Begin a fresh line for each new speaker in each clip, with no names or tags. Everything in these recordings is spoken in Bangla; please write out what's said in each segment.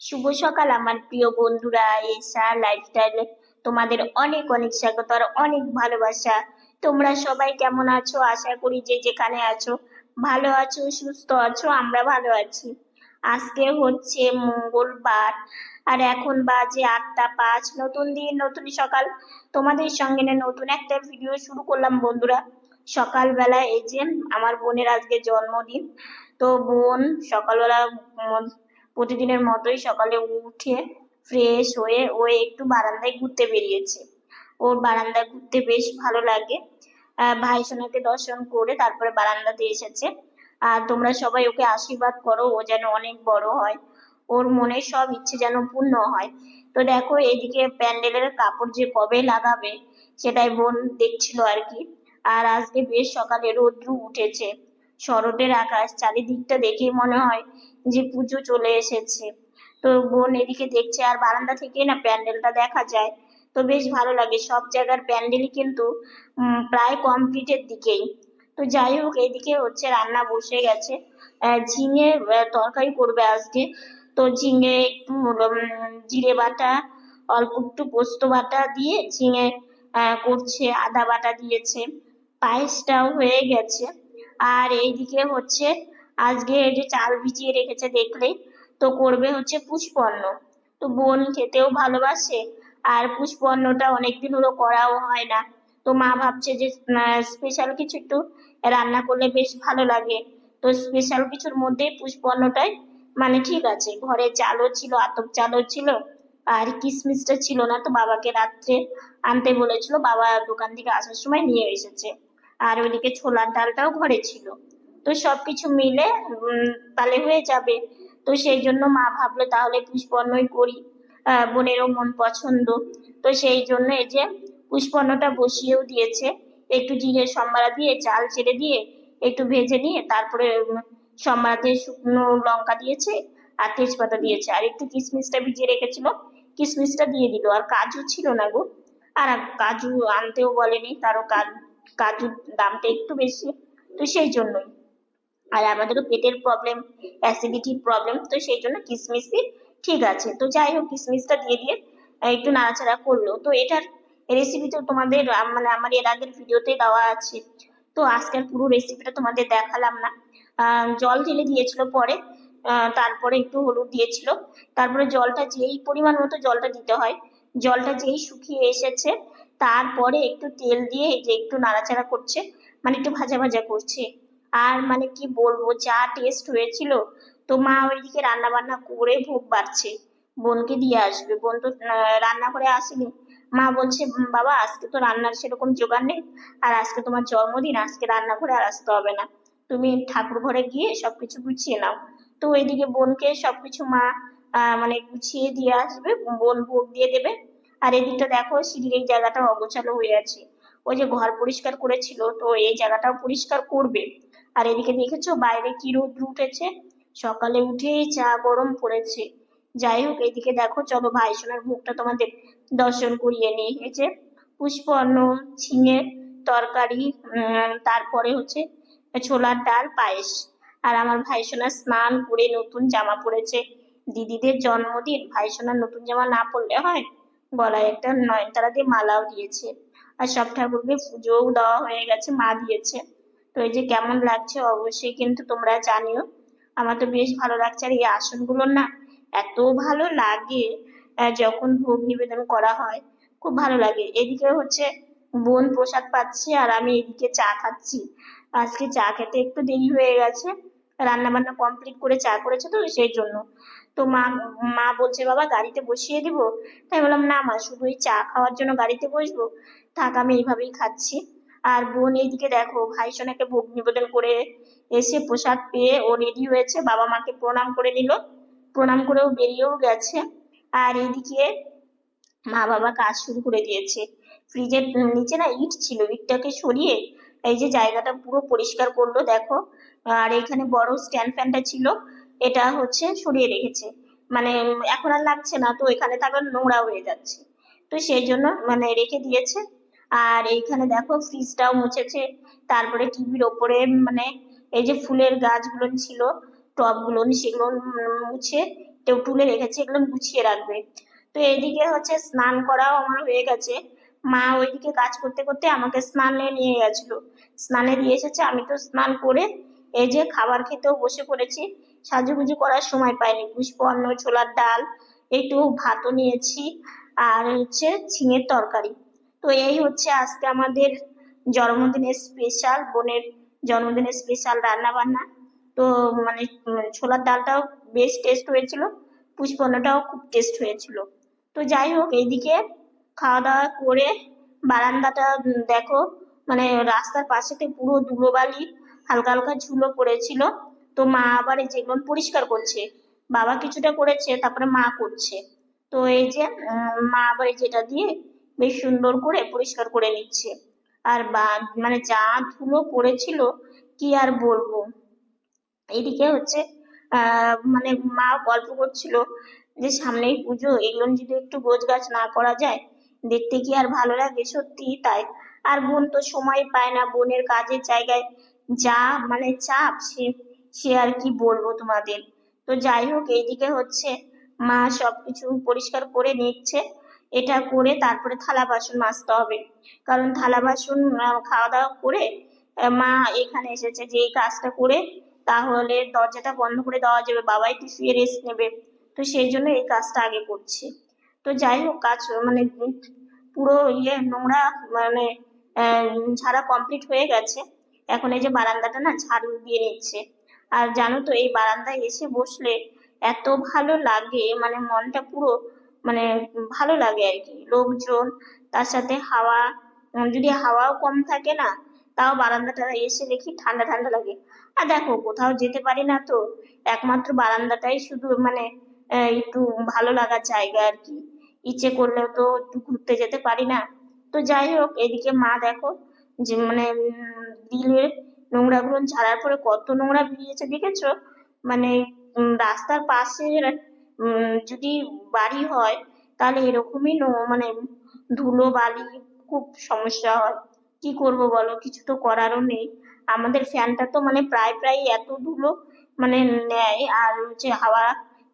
শুভ সকাল, আমার প্রিয় বন্ধুরা। এসা লাইফস্টাইলে তোমাদের অনেক অনেক স্বাগত আর অনেক ভালোবাসা। তোমরা সবাই কেমন আছো? আশা করি যে যেখানে আছো, ভালো আছো, সুস্থ আছো, আমরা ভালো আছি। আজকে হচ্ছে মঙ্গলবার আর এখন বাজে আটটা পাঁচ। নতুন দিন, নতুন সকাল। তোমাদের সঙ্গে নতুন একটা ভিডিও শুরু করলাম বন্ধুরা। সকালবেলা এই যে আমার বোনের আজকে জন্মদিন। তো বোন সকালবেলা প্রতিদিনের মতোই সকালে উঠে ফ্রেশ হয়ে ও একটু বারান্দায় ঘুরতে বেরিয়েছে। ওর বারান্দায় ঘুরতে বেশ ভালো লাগে। ভাই সোনাকে দর্শন করে তারপরে বারান্দাতে এসেছে। আর তোমরা সবাই ওকে আশীর্বাদ করো, ও যেন অনেক বড় হয়। ওর মনে সব ইচ্ছে যেন পূর্ণ হয়। তো দেখো, এদিকে প্যান্ডেলের কাপড় যে কবে লাগাবে, সেটাই বোন দেখছিল আর কি। আর আজকে বেশ সকালে রৌদ্র উঠেছে। শরতের আকাশ চারিদিকটা দেখেই মনে হয় যে পুজো চলে এসেছে। তো বোন এদিকে দেখছে আর বারান্দা থেকে না প্যান্ডেলটা দেখা যায়। তো বেশ ভালো লাগে, সব জায়গার প্যান্ডেলই কিন্তু প্রায় কমপ্লিটের দিকেই। তো যাই হোক, এদিকে হচ্ছে রান্না বসে গেছে। ঝিঙে তরকারি করবে আজকে। তো ঝিঙে একটু জিরে বাটা, অল্প একটু পোস্ত বাটা দিয়ে ঝিঙে করছে, আদা বাটা দিয়েছে। পায়েসটাও হয়ে গেছে। আর এইদিকে হচ্ছে আজকে যে চাল ভিজিয়ে রেখেছে দেখলেই তো করবে হচ্ছে পুষ্পন্ন তো বোন খেতেও ভালোবাসে আর পুষ্পন্নটা অনেকদিন হলো করাও হয় না। তো মা ভাবছে যে স্পেশাল কিছু একটু রান্না করলে বেশ ভালো লাগে। তো স্পেশাল কিছুর মধ্যেই পুষ্পন্নটাই মানে ঠিক আছে। ঘরে চালও ছিল, আতপ চালও ছিল, আর কিশমিশটা ছিল না। তো বাবাকে রাত্রে আনতে বলেছিল, বাবা দোকান থেকে আসার সময় নিয়ে এসেছে। আর ওইদিকে ছোলার ডালটাও ঘরে ছিল। তো সবকিছু মিলে তাহলে হয়ে যাবে। তো সেই জন্য মা ভাবলো তাহলে পুষ্পর্ণই করি। বোনেরও মন পছন্দ। তো সেই জন্য এই যে পুষ্পর্ণটা বসিয়েও দিয়েছে একটু জিরে সম্বারা দিয়ে চাল ছেড়ে দিয়ে একটু ভেজে নিয়ে তারপরে উম, সম্বারাতে শুকনো লঙ্কা দিয়েছে আর তেজপাতা দিয়েছে। আর একটু কিশমিশটা ভিজিয়ে রেখেছিল কিশমিশটা দিয়ে দিল। আর কাজু ছিল না গো। আর কাজু আনতেও বলেনি তারও কাজু কাজুর দামটা একটু বেশি, তো সেই জন্যই। আর আমাদেরও পেটের প্রবলেম অ্যাসিডিটির প্রবলেম তো সেই জন্য কিশমিশই ঠিক আছে। তো যাই হোক কিশমিশটা দিয়ে দিয়ে একটু নাড়াচাড়া করল। তো এটার রেসিপি তো তোমাদের মানে আমার এর আগের ভিডিওতে দেওয়া আছে। তো আজকের পুরো রেসিপিটা তোমাদের দেখালাম না। জল ঢেলে দিয়েছিল পরে তারপরে একটু হলুদ দিয়েছিল। তারপরে জলটা যেই পরিমাণ মতো জলটা দিতে হয়, জলটা যেই শুকিয়ে এসেছে তারপরে একটু তেল দিয়ে এই যে একটু নাড়াচাড়া করছে মানে একটু ভাজা ভাজা করছে। আর মানে কি বলব, যা টেস্ট হয়েছিল, তো মা ওইদিকে রান্না বান্না করে ভোগ বাড়ছে। বোনকে দিয়ে আসবে। বোন তো রান্না করে আসেনি। মা বলছে বাবা, আজকে তো রান্নার সেরকম জোগাড় নেই, আর আজকে তোমার জন্মদিন, আজকে রান্না করে আর আসতে হবে না। তুমি ঠাকুর ঘরে গিয়ে সবকিছু গুছিয়ে নাও। তো ওইদিকে বোনকে সবকিছু মা মানে গুছিয়ে দিয়ে আসবে। বোন ভোগ দিয়ে দেবে। আর এদিকটা দেখো সিঁড়ির এই জায়গাটা অগোছালো হয়ে আছে। ওই যে ঘর পরিষ্কার করেছিল, তো এই জায়গাটাও পরিষ্কার করবে। আর এদিকে দেখেছ বাইরে কি রোদ্র উঠেছে? সকালে উঠেই চা গরম পড়েছে। যাই হোক, এদিকে দেখো, চলো ভাই সোনার ভোগটা তোমাদের দর্শন করিয়ে নিয়ে এসেছে যে পুষ্পন্ন ঝিঙে তরকারি তারপরে হচ্ছে ছোলার ডাল, পায়েস। আর আমার ভাই সোনা স্নান করে নতুন জামা পরেছে দিদিদের জন্মদিন, ভাই সোনার নতুন জামা না পরলে হয়? গলায় একটা নয়নতারা দিয়ে মালাও দিয়েছে। আর সব ঠাকুরকে পুজোও দেওয়া হয়ে গেছে, মা দিয়েছে। তো এই যে কেমন লাগছে অবশ্যই কিন্তু তোমরা জানিও। আমার তো বেশ ভালো লাগছে আর এই আসনগুলো না এত ভালো লাগে যখন ভোগ নিবেদন করা হয়, খুব ভালো লাগে। এদিকে হচ্ছে বোন প্রসাদ পাচ্ছে আর আমি এদিকে চা খাচ্ছি। আজকে চা খেতে একটু দেরি হয়ে গেছে রান্না বান্না কমপ্লিট করে চা করেছে তো সেই জন্য। তো মা মা বলছে, বাবা, গাড়িতে বসিয়ে দিব? তাই বললাম, না মা, শুধু এই চা খাওয়ার জন্য গাড়িতে বসবো। থাক, আমি এইভাবেই খাচ্ছি। আর বোন এইদিকে দেখো ভাই সোনাকে ভোগ নিবেদন করে এসে প্রসাদ পেয়ে ও রেডি হয়েছে। বাবা মাকে প্রণাম করে নিল। প্রণাম করেও বেরিয়েও গেছে। আর এইদিকে মা বাবা কাজ শুরু করে দিয়েছে। ফ্রিজের নিচে না ইট ছিল, ইটটাকে সরিয়ে এই যে জায়গাটা পুরো পরিষ্কার করল, দেখো। আর এখানে বড় স্ট্যান্ড ফ্যানটা ছিল। এটা হচ্ছে সরিয়ে রেখেছে। মানে এখন আর লাগছে না, তো এখানে থাকলে নোংরা হয়ে যাচ্ছে। তো সেই জন্য মানে রেখে দিয়েছে। আর এইখানে দেখো ফ্রিজটাও মুছেছে। তারপরে টিভির ওপরে মানে এই যে ফুলের গাছগুলো ছিল, টবগুলো সেগুলো মুছে কেউ তুলে রেখেছে, এগুলো গুছিয়ে রাখবে। তো এইদিকে হচ্ছে স্নান করাও আমার হয়ে গেছে। মা ওইদিকে কাজ করতে করতে আমাকে স্নানে নিয়ে গেছিল। স্নানে দিয়ে এসেছে, আমি তো স্নান করে এই যে খাবার খেতেও বসে পড়েছি। সাজুগুজু করার সময় পাইনি। পুষ্পন্ন ছোলার ডাল, একটু ভাতও নিয়েছি আর হচ্ছে ঝিঙের তরকারি। তো এই হচ্ছে আজকে আমাদের জন্মদিনের স্পেশাল বোনের জন্মদিনের স্পেশাল রান্না বান্না তো মানে ছোলার ডালটাও বেশ টেস্ট হয়েছিল পুষ্পন্নটাও খুব টেস্ট হয়েছিল। তো যাই হোক, এইদিকে খাওয়া দাওয়া করে বারান্দাটা দেখো মানে রাস্তার পাশেতে পুরো ধুলোবালি, হালকা হালকা ঝুলো পড়েছিল। তো মা আবার যেগুলো পরিষ্কার করছে। বাবা কিছুটা করেছে, তারপরে মা করছে। তো এই যে মা আবার যেটা দিয়ে বেশ সুন্দর করে পরিষ্কার করে নিচ্ছে। আর বা মানে যা ধুলো পড়েছিল, কি আর বলব? এদিকে হচ্ছে মানে মা গল্প করছিল যে সামনেই পুজো, এগুলো যদি একটু গোছ গাছ না করা যায়, দেখতে কি আর ভালো লাগে সত্যি তাই? আর বোন তো সময় পায় না, বোনের কাজের জায়গায় যা মানে চাপ, সে সে আর কি বলব তোমাদের? তো যাই হোক, এইদিকে হচ্ছে মা সবকিছু পরিষ্কার করে নিচ্ছে। এটা করে তারপরে থালা বাসন মাজতে হবে। কারণ থালা বাসন খাওয়া দাওয়া করে মা এখানে এসেছে যে এই কাজটা করে তাহলে দরজাটা বন্ধ করে দেওয়া যাবে, বাবা একটু শুয়ে রেস্ট নেবে। তো সেই জন্য এই কাজটা আগে করছে। তো যাই হোক, কাজ মানে পুরো ইয়ে নোংরা মানে ঝাড়া কমপ্লিট হয়ে গেছে। এখন এই যে বারান্দাটা না, ঝাড়ু দিয়ে নিচ্ছে। আর জানো তো, এই বারান্দায় এসে বসলে এত ভালো লাগে মানে মনটা পুরো মানে ভালো লাগে আর কি। লোকজন, তার সাথে হাওয়া যদি হাওয়াও কম থাকে না, তাও বারান্দাটা এসে দেখি ঠান্ডা ঠান্ডা লাগে। আর দেখো, কোথাও যেতে পারি না তো, একমাত্র বারান্দাটাই শুধু মানে একটু ভালো লাগার জায়গা আর কি। ইচ্ছে করলেও তো একটু ঘুরতে যেতে পারি না। তো যাই হোক, এদিকে মা দেখো, যে মানে দিলের নোংরাগুলো ঝাড়ার পরে কত নোংরা বেরিয়েছে দেখেছ? মানে রাস্তার পাশে যদি বাড়ি হয়, তাহলে এরকমই মানে ধুলো বালি খুব সমস্যা হয়। কি করব বলো? কিছু তো করারও নেই। আমাদের ফ্যানটা তো মানে প্রায় প্রায় এত ধুলো মানে নেয়, আর হচ্ছে হাওয়া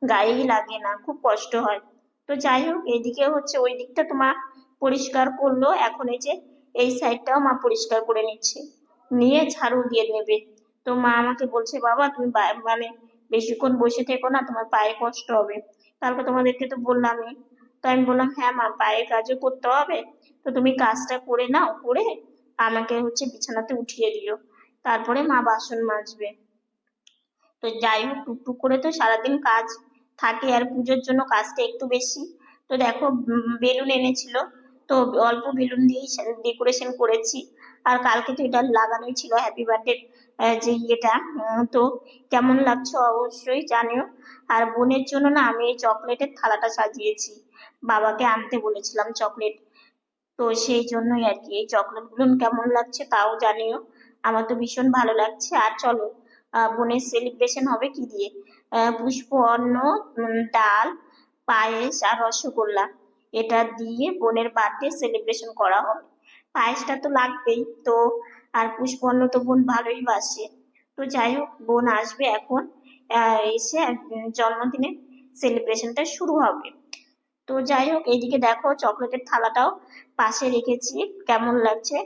গায়েই লাগে না, খুব কষ্ট হয়। তো যাই হোক, এদিকে হচ্ছে ওই দিকটা তোমার পরিষ্কার করল। এখন এই যে, এই সাইডটাও মা পরিষ্কার করে নিচ্ছে। নিয়ে ঝাড়ু দিয়ে নেবে। তো মা আমাকে বলছে, বাবা, তুমি মানে বেশিক্ষণ বসে থেকো না, তোমার পায়ে কষ্ট হবে। কালকে তোমাদেরকে তো বললামই। তো আমি বললাম হ্যাঁ মা, পায়ের কাজও করতে হবে। তো তুমি কাজটা করে নাও, করে আমাকে হচ্ছে বিছানাতে উঠিয়ে দিও। তারপরে মা বাসন মাজবে। তো যাই হোক, টুকটুক করে তো সারাদিন কাজ থাকে, আর পুজোর জন্য কাজটা একটু বেশি। তো দেখো বেলুন এনেছিল। তো অল্প বেলুন দিয়েই ডেকোরেশন করেছি। আর কালকে তো এটা লাগানোই ছিল। হ্যাপি বার্থডে যে ইয়েটা। তো কেমন লাগছে অবশ্যই জানিও। আর বোনের জন্য না আমি এই চকলেটের থালাটা সাজিয়েছি। বাবাকে আনতে বলেছিলাম চকলেট। তো সেই জন্যই আর কি এই চকলেটগুলো কেমন লাগছে তাও জানিও। আমার তো ভীষণ ভালো লাগছে। আর চলো বোনের সেলিব্রেশন হবে কি দিয়ে? পুষ্প অন্ন ডাল, পায়েস আর রসগোল্লা। এটা দিয়ে বোনের বার্থডে সেলিব্রেশন করা হবে। পায়েসটা তো লাগবেই তো আর পুষ্প অন্ন তো বোন ভালোই বাসে। তো যাই হোক বোন আসবে এখন এসে উম, জন্মদিনের সেলিব্রেশনটা শুরু হবে। তো যাই হোক এইদিকে দেখো চকলেটের থালাটাও পাশে রেখেছি কেমন লাগছে?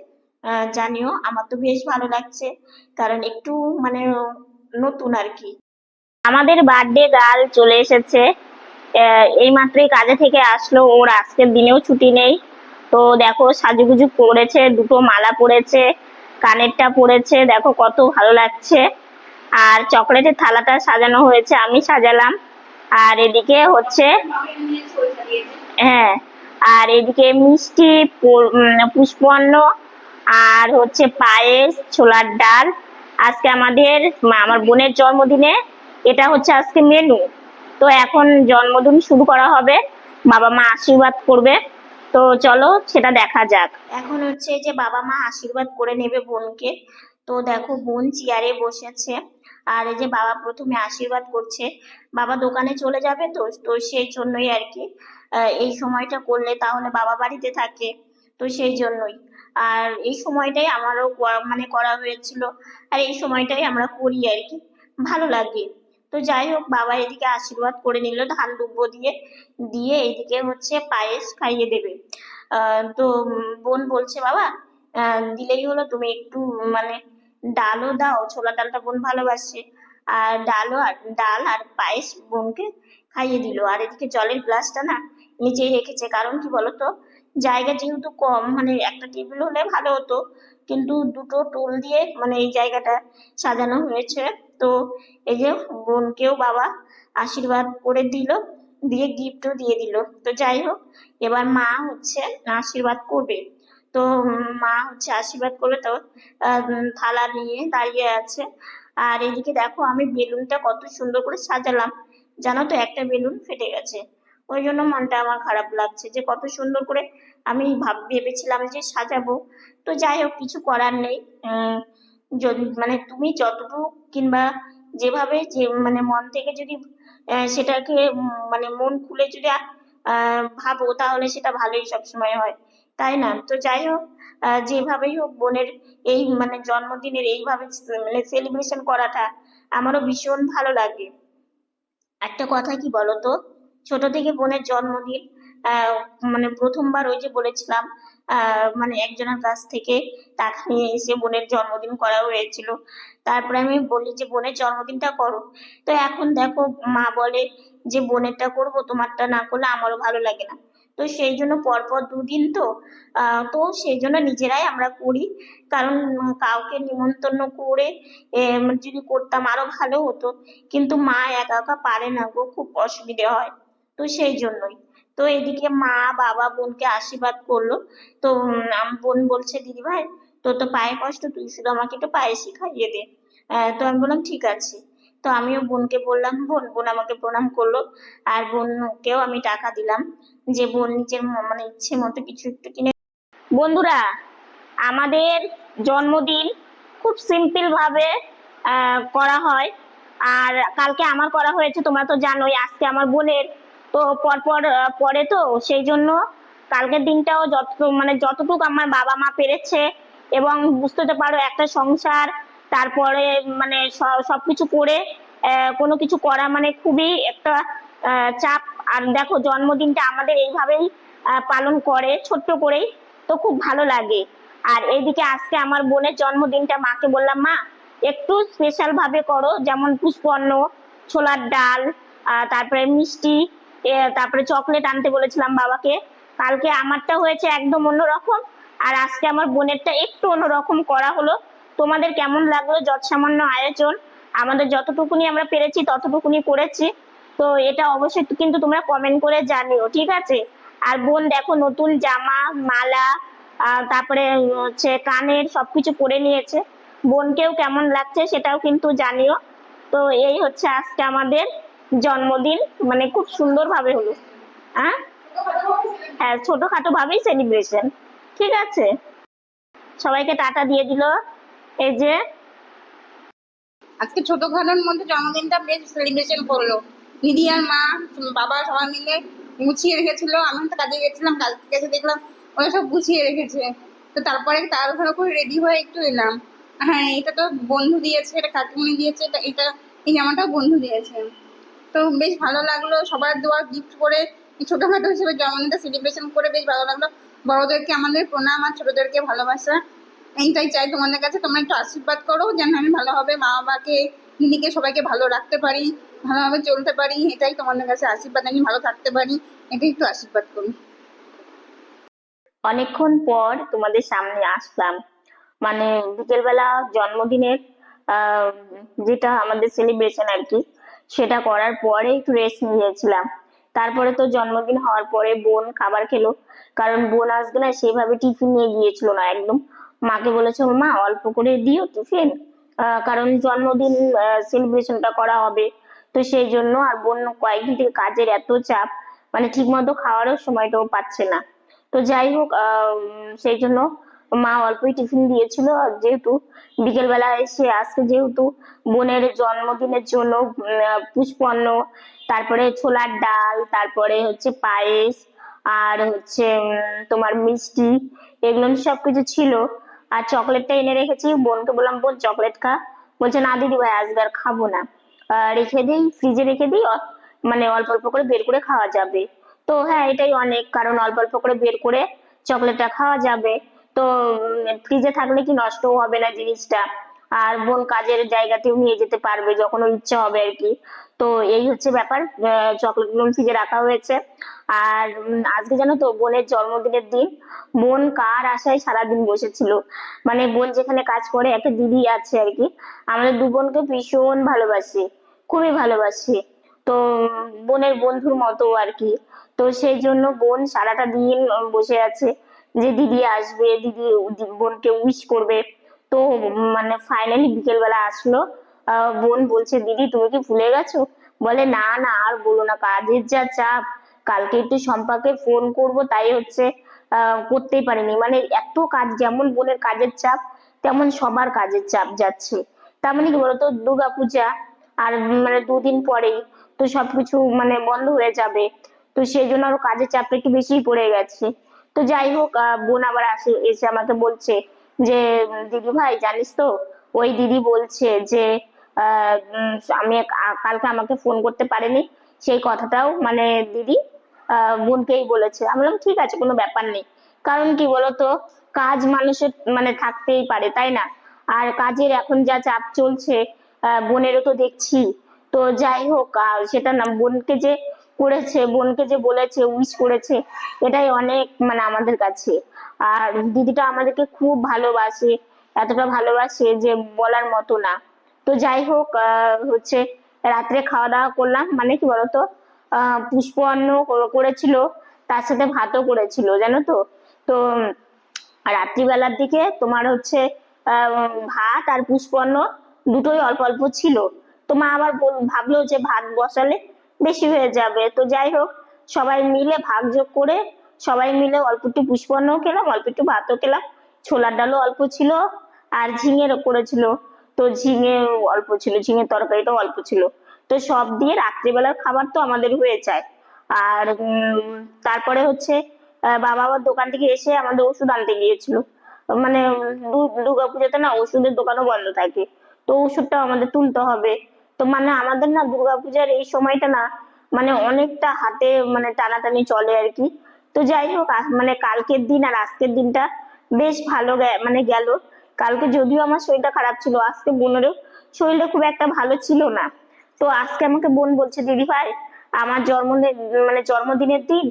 জানিও আমার তো বেশ ভালো লাগছে কারণ একটু মানে নতুন আর কি। আমাদের বার্থডে গার্ল চলে এসেছে এই মাত্রই কাজে থেকে আসলো ওর আজকের দিনেও ছুটি নেই। তো দেখো সাজুগুজু পরেছে দুটো মালা পরেছে কানেরটা পরেছে দেখো কত ভালো লাগছে। আর চকলেটের থালাটা সাজানো হয়েছে, আমি সাজালাম। আর এদিকে হচ্ছে হ্যাঁ আর এদিকে মিষ্টি পুষ্পন্ন আর হচ্ছে পায়েস, ছোলার ডাল। আজকে আমাদের আমার বোনের জন্মদিনে এটা হচ্ছে আজকে মেনু তো এখন জন্মদিন শুরু করা হবে, বাবা মা আশীর্বাদ করবে। তো চলো সেটা দেখা যাক। এখন হচ্ছে যে বাবা মা আশীর্বাদ করে নেবে বোনকে। তো দেখো বোন চেয়ারে বসেছে। আর এই যে বাবা প্রথমে আশীর্বাদ করছে। বাবা দোকানে চলে যাবে তো তো সেই জন্যই আর কি এই সময়টা করলে তাহলে বাবা বাড়িতে থাকে। তো সেই জন্যই। আর এই সময়টাই আমারও মানে করা হয়েছিল। আর এই সময়টাই আমরা করি আর কি। ভালো লাগে। তো যাই হোক, বাবা এদিকে আশীর্বাদ করে নিল, ধান দুব্বো দিয়ে দিয়ে এইদিকে হচ্ছে পায়েস খাইয়ে দেবে। তো বোন বলছে, বাবা দিলেই হলো, তুমি একটু মানে ডালও দাও, ছোলা ডালটা বোন ভালোবাসে। আর ডালও আর, ডাল আর পায়েস বোনকে খাইয়ে দিল। আর এদিকে জলের গ্লাসটা না নিচেই রেখেছে। কারণ কি বলতো? জায়গা যেহেতু কম মানে একটা টেবিল হলে ভালো হতো। কিন্তু দুটো টুল দিয়ে মানে এই জায়গাটা সাজানো হয়েছে। তো এই যে বোনকেও বাবা আশীর্বাদ করে দিল, দিয়ে গিফটও দিয়ে দিল। তো যাই হোক, এবার মা হচ্ছে আশীর্বাদ করবে। তো মা হচ্ছে আশীর্বাদ করবে, তো থালা নিয়ে দাঁড়িয়ে আছে। আর এদিকে দেখো, আমি বেলুনটা কত সুন্দর করে সাজালাম। জানো তো, একটা বেলুন ফেটে গেছে। ওই জন্য মনটা আমার খারাপ লাগছে যে কত সুন্দর করে আমি ভাব, ভেবেছিলাম যে সাজাবো। তো যাই হোক, কিছু করার নেই। যদি মানে তুমি যতটুকু কিংবা যেভাবে যে মানে মন থেকে যদি সেটাকে মানে মন খুলে যদি ভাবো, তাহলে সেটা ভালোই সবসময় হয়। তাই না? তো যাই হোক যেভাবেই হোক, বোনের এই মানে জন্মদিনের এইভাবে মানে সেলিব্রেশন করাটা আমারও ভীষণ ভালো লাগে। একটা কথা কি বলতো? ছোট থেকে বোনের জন্মদিন মানে প্রথমবার ওই যে বলেছিলাম মানে একজনের কাছ থেকে টাকা নিয়ে এসে বোনের জন্মদিন করা হয়েছিল। তারপরে আমি বলি যে, বোনের জন্মদিনটা করো। তো এখন দেখো, মা বলে যে, বোনেরটা করব, তোমারটা না করলে আমারও ভালো লাগে না। তো সেই জন্য পরপর দুদিন তো তো সেই জন্য নিজেরাই আমরা করি। কারণ কাউকে নিমন্ত্রণ করে যদি করতাম আরও ভালো হতো। কিন্তু মা একা একা পারে না গো, খুব অসুবিধে হয়। তো সেই জন্যই। তো এদিকে মা, বাবা, বোনকে আশীর্বাদ করল। তো বোন বলছে, দিদি ভাই, তোর তো পায়ে কষ্ট, তুই শুধু আমাকে একটু পায়েসই খাইয়ে দে। তো আমি বললাম, ঠিক আছে। তো আমিও বোনকে বললাম, বোন বোন আমাকে প্রণাম করল। আর বোনকেও আমি টাকা দিলাম যে, বোন নিজের মানে ইচ্ছে মতো কিছু একটু কিনে বন্ধুরা, আমাদের জন্মদিন খুব সিম্পল ভাবে করা হয়। আর কালকে আমার করা হয়েছে, তোমরা তো জানোই, আজকে আমার বোনের তো পরপর পরে তো সেই জন্য কালকের দিনটাও যত মানে যতটুকু আমার বাবা মা পেরেছে এবং বুঝতে তো পারো একটা সংসার, তারপরে মানে সবকিছু করে কোনো কিছু করা মানে খুবই একটা চাপ। আর দেখো জন্মদিনটা আমাদের এইভাবেই পালন করে, ছোট্ট করেই, তো খুব ভালো লাগে। আর এইদিকে আজকে আমার বোনের জন্মদিনটা মাকে বললাম, মা, একটু স্পেশাল ভাবে করো, যেমন পুষ্পন্ন ছোলার ডাল তারপরে মিষ্টি তারপরে চকলেট আনতে বলেছিলাম বাবাকে। কালকে আমারটা হয়েছে একদম অন্যরকম, আর আজকে আমার বোনেরটা একটু অন্যরকম করা হলো। তোমাদের কেমন লাগল? যত সামান্য আয়োজন। আমাদের যতটুকুনি আমরা পেরেছি, ততটুকুনি করেছি। তো এটা অবশ্যই কিন্তু তোমরা কমেন্ট করে জানিও, ঠিক আছে? আর বোন, দেখো নতুন জামা, মালা তারপরে হচ্ছে কানের সবকিছু পরে নিয়েছে। বোনকেও কেমন লাগছে সেটাও কিন্তু জানিও। তো এই হচ্ছে আজকে আমাদের জন্মদিন মানে খুব সুন্দর ভাবে হলো। হ্যাঁ? হ্যাঁ ছোটখাটো ভাবেই সেলিব্রেশন ঠিক আছে? সবাইকে টাটা দিয়ে দিল। এই যে
আজকে ছোটখাটোর মধ্যে জন্মদিনটা বেশ সেলিব্রেশন করল। দিদি আর মা, বাবা সবাই মিলে গুছিয়ে রেখেছিল। আমি তো কাজে গেছিলাম কাজ থেকে এসে দেখলাম ওরা সব গুছিয়ে রেখেছে। তো তারপরে তার তাড়াহুড়ো করে রেডি হয়ে একটু এলাম। হ্যাঁ এটা তো বন্ধু দিয়েছে, এটা কাকিমণি দিয়েছে, এটা এটা এই জামাটাও বন্ধু দিয়েছে। তো বেশ ভালো লাগল। সবার দোয়া গিফট করে ছোটখাটো হিসেবে জন্মদিনটা সেলিব্রেশন করে বেশ ভালো লাগল। বড়দেরকে আমাদের প্রণাম আর ছোটদেরকে ভালোবাসা। এইটাই চাই তোমাদের কাছে তোমরা একটু আশীর্বাদ করো, যেন আমি ভালোভাবে মা বাবাকে দিদিকে সবাইকে ভালো রাখতে পারি, ভালোভাবে চলতে পারি। এটাই তোমাদের কাছে আশীর্বাদ, আমি ভালো থাকতে পারি। এটাই একটু আশীর্বাদ করুন
অনেকক্ষণ পর তোমাদের সামনে আসলাম। মানে বিকেলবেলা জন্মদিনের যেটা আমাদের সেলিব্রেশন আর কি সেটা করার পরে একটু রেস্ট নিয়েছিলাম তারপরে তো জন্মদিন হওয়ার পরে বোন খাবার খেলো। কারণ বোন আসবে না, সেভাবে টিফিন নিয়ে গিয়েছিল না একদম। মাকে বলেছে, মা, অল্প করে দিও টিফিন। কারণ জন্মদিন সেলিব্রেশনটা করা হবে। তো সেই জন্য আর বোন কয়েকদিন থেকে কাজের এত চাপ মানে ঠিক মতো খাওয়ারও সময়টাও পাচ্ছে না। তো যাই হোক সেই জন্য মা অল্পই টিফিন দিয়েছিল যেহেতু বিকেলবেলা এসে, আজকে যেহেতু বোনের জন্মদিনের জন্য পুষ্পন্ন, তারপরে ছোলার ডাল, তারপরে হচ্ছে পায়েস, আর হচ্ছে তোমার মিষ্টি, এগুলো সবকিছু ছিল। আর চকলেটটা এনে রেখেছি, বোনকে বললাম, বোন, চকলেট খা। বলছে, না দিদি ভাই, আজকে আর খাব না। রেখে দিই, ফ্রিজে রেখে দিই মানে অল্প অল্প করে বের করে খাওয়া যাবে। তো হ্যাঁ এটাই অনেক, কারণ অল্প অল্প করে বের করে চকলেটটা খাওয়া যাবে। তো ফ্রিজে থাকলে কি নষ্টও হবে না জিনিসটা? আর বোন কাজের জায়গাতেও নিয়ে যেতে পারবে যখন ইচ্ছা হবে আর কি। তো এই হচ্ছে ব্যাপার চকলেটগুলো ফ্রিজে রাখা হয়েছে। আর আজকে জানো তো বোনের জন্মদিনের দিন। বোন কার আশায় সারাদিন বসেছিল? মানে বোন যেখানে কাজ করে, একটা দিদি আছে আর কি। আমাদের দু বোনকে ভীষণ ভালোবাসি, খুবই ভালোবাসি। তো, বোনের বন্ধুর মতো আর কি। তো সেই জন্য বোন সারাটা দিন বসে আছে। যে দিদি আসবে দিদি বোনকে উইশ করবে। তো মানে ফাইনালি বিকেল বেলা আসলো বোন বলছে দিদি তুমি কি ভুলে গেছো? বলে না না আর বলো না কাজের যা চাপ কালকে একটু সম্পাকে ফোন করব তাই হচ্ছে করতেই পারিনি। মানে এত কাজ যেমন বোনের কাজের চাপ তেমন সবার কাজের চাপ যাচ্ছে। তার মানে কি বলতো দুর্গা পূজা আর মানে দুদিন পরেই তো সবকিছু মানে বন্ধ হয়ে যাবে। তো সেই জন্য আরও কাজের চাপটা একটু বেশিই পড়ে গেছে। তো যাই হোক বোন আবার আসে, এসে আমাকে বলছে যে, দিদি ভাই, জানিস তো, ওই দিদি বলছে যে আমি কালকে আমাকে ফোন করতে পারেনি। সেই কথাটাও মানে দিদি বোনকেই বলেছে। আমি বললাম, ঠিক আছে, কোনো ব্যাপার নেই। কারণ কি বলতো, কাজ মানুষের মানে থাকতেই পারে, তাই না? আর কাজের এখন যা চাপ চলছে বোনেরও তো দেখছি। তো যাই হোক সেটা না, বোনকে যে করেছে, বোনকে যে বলেছে উইশ করেছে, এটাই অনেক মানে আমাদের কাছে। আর দিদিটা আমাদেরকে খুব ভালোবাসে, এতটা ভালোবাসে যে বলার মতো না। তো যাই হোক হচ্ছে রাত্রে খাওয়া দাওয়া করলাম। মানে কি বলতো? পুষ্প অন্ন করেছিল, তার সাথে ভাতও করেছিল, জানো তো? তো রাত্রিবেলার দিকে তোমার হচ্ছে ভাত আর পুষ্পন্ন দুটোই অল্প অল্প ছিল। তো মা আবার ভাবলো যে ভাত বসালে বেশি হয়ে যাবে। তো যাই হোক, সবাই মিলে ভাগযোগ করে সবাই মিলে অল্প একটু পুষ্পন্নও খেলাম, অল্প একটু ভাতও খেলাম। ছোলার ডালও অল্প ছিল আর ঝিঙের করেছিল। তো ঝিঙে অল্প ছিল, ঝিঙের তরকারিটাও অল্প ছিল। তো সব দিয়ে রাত্রিবেলার খাবার তো আমাদের হয়ে যায়। আর তারপরে হচ্ছে বাবা আবার দোকান থেকে এসে আমাদের ওষুধ আনতে গিয়েছিল। মানে দুর্গাপুজোতে না ওষুধের দোকানও বন্ধ থাকে। তো ওষুধটাও আমাদের তুলতে হবে। তো মানে আমাদের না দুর্গাপূজার এই সময়টা না মানে অনেকটা হাতে মানে টানাটানি চলে আর কি। তো যাই হোক মানে কালকের দিন আর আজকের দিনটা বেশ ভালো মানে গেল। কালকে যদিও আমার শরীরটা খারাপ ছিল, আজকে বোনেরও শরীরটা খুব একটা ভালো ছিল না। তো আজকে আমাকে বোন বলছে, দিদি ভাই, আমার জন্মদিন মানে জন্মদিনের দিন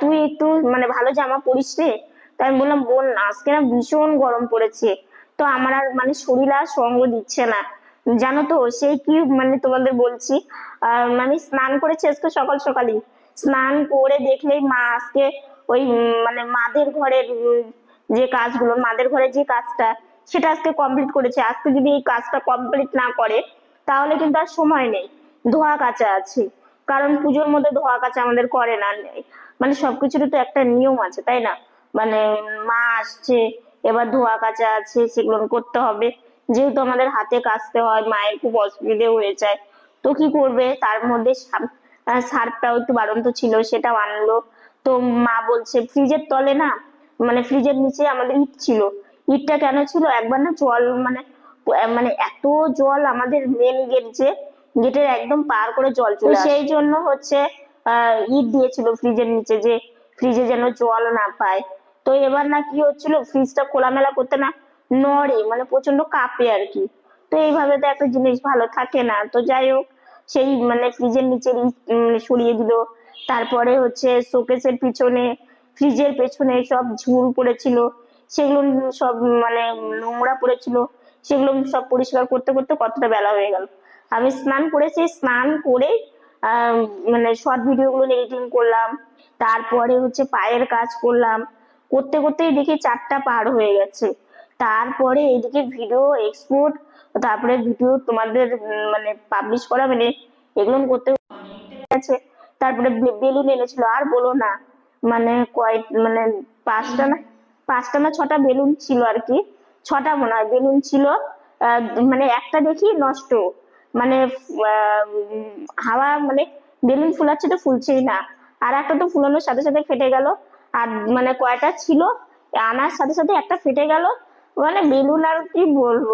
তুই একটু মানে ভালো জামা পরিস রে। তাই আমি বললাম, বোন, আজকে না ভীষণ গরম পড়েছে। তো আমার আর মানে শরীর আর সঙ্গ দিচ্ছে না। জানো তো, সেই কি মানে তোমাদের বলছি মানে স্নান করেছি আজকে সকাল সকালই। স্নান করে দেখলেই মা আজকে ওই মানে মাদের ঘরের যে কাজগুলো, মাদের ঘরের যে কাজটা, সেটা আজকে কমপ্লিট করেছে। আজকে যদি এই কাজটা কমপ্লিট না করে, তাহলে কিন্তু আর সময় নেই। ধোয়া কাচা আছে। কারণ পুজোর মধ্যে ধোয়া কাচা আমাদের করে না মানে সবকিছুরই তো একটা নিয়ম আছে, তাই না? মানে মা আসছে, এবার ধোয়া কাচা আছে, সেগুলো করতে হবে। যেহেতু আমাদের হাতে কাচতে হয় মায়ের খুব অসুবিধে হয়ে যায় তো কি করবে? তার মধ্যে সার- আহ, সার্ফটাও একটু বাড়ন্ত ছিল সেটাও আনলো। তো মা বলছে ফ্রিজের তলে না মানে ফ্রিজের নিচে আমাদের ইট ছিল। ইটটা কেন ছিল? একবার না জল মানে মানে এত জল আমাদের মেন গেট যে গেটের একদম পার করে জল চলে আসে। সেই জন্য হচ্ছে আহ ইট দিয়েছিল ফ্রিজের নিচে যে ফ্রিজে যেন জল না পায়। তো এবার না কি হচ্ছিল? ফ্রিজটা খোলামেলা করতে না নড়ে মানে প্রচণ্ড কাঁপে আর কি তো এইভাবে তো একটা জিনিস ভালো থাকে না। তো যাই হোক, সেই মানে ফ্রিজের নিচে সরিয়ে দিল। তারপরে হচ্ছে শোকেসের পিছনে, ফ্রিজের পেছনে সব ঝুল পড়েছিল। সেগুলো সব মানে নোংরা পড়েছিল। সেগুলো সব পরিষ্কার করতে করতে কতটা বেলা হয়ে গেল। আমি স্নান করেছি, স্নান করে মানে শর্ট ভিডিও গুলো এডিটিং করলাম। তারপরে হচ্ছে পায়ের কাজ করলাম। করতে, করতেই দেখি চারটা পার হয়ে গেছে। তারপরে এদিকে ভিডিও এক্সপোর্ট তারপরে ভিডিও তোমাদের মানে পাবলিশ করা মানে এগুলো করতে গেছে। তারপরে বেলুন এনেছিল, আর বলো না মানে কয়েক মানে পাঁচটা না পাঁচটা না ছটা বেলুন ছিল আর কি। ছটা মনে হয় বেলুন ছিল। মানে একটা দেখি নষ্ট। মানে হাওয়া মানে বেলুন ফুলাচ্ছে তো ফুলছেই না। আর একটা তো ফুলানোর সাথে সাথে ফেটে গেল। আর মানে কয়টা ছিল, আনার সাথে সাথে একটা ফেটে গেল। মানে বেলুন আর কি বলব?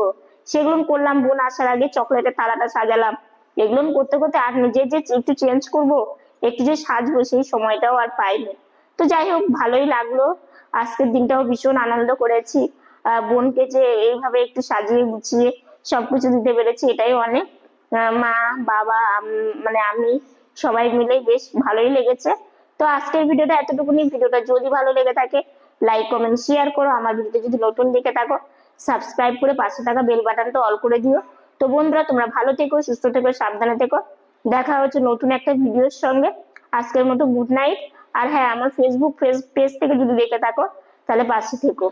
সেগুলো করলাম, বোন আসার আগে চকলেটের থালাটা সাজালাম। এগুলো করতে করতে আর নিজে যে একটু চেঞ্জ করব, একটু যে সাজবো সেই সময়টাও আর পাইনি। তো যাই হোক, ভালোই লাগল। আজকের দিনটাও ভীষণ আনন্দ করেছি। বোনকে যে এইভাবে একটু সাজিয়ে গুছিয়ে সবকিছু দিতে পেরেছি, এটাই অনেক। মা, বাবা মানে আমি সবাই মিলে বেশ ভালোই লেগেছে। তো আজকের ভিডিওটা এতটুকুনি। ভিডিওটা যদি ভালো লেগে থাকে লাইক কমেন্ট শেয়ার করো। আমার ভিডিওতে যদি নতুন দেখে থাকো সাবস্ক্রাইব করে পাশে থাকা বেল বাটনটা অল করে দিও। তো বন্ধুরা, তোমরা ভালো থেকো, সুস্থ থেকো, সাবধানে থেকো। দেখা হচ্ছে নতুন একটা ভিডিওর সঙ্গে। আজকের মতো গুড নাইট আর হ্যাঁ আমার ফেসবুক পেজ থেকে যদি দেখে থাকো, তাহলে পাশে থেকো।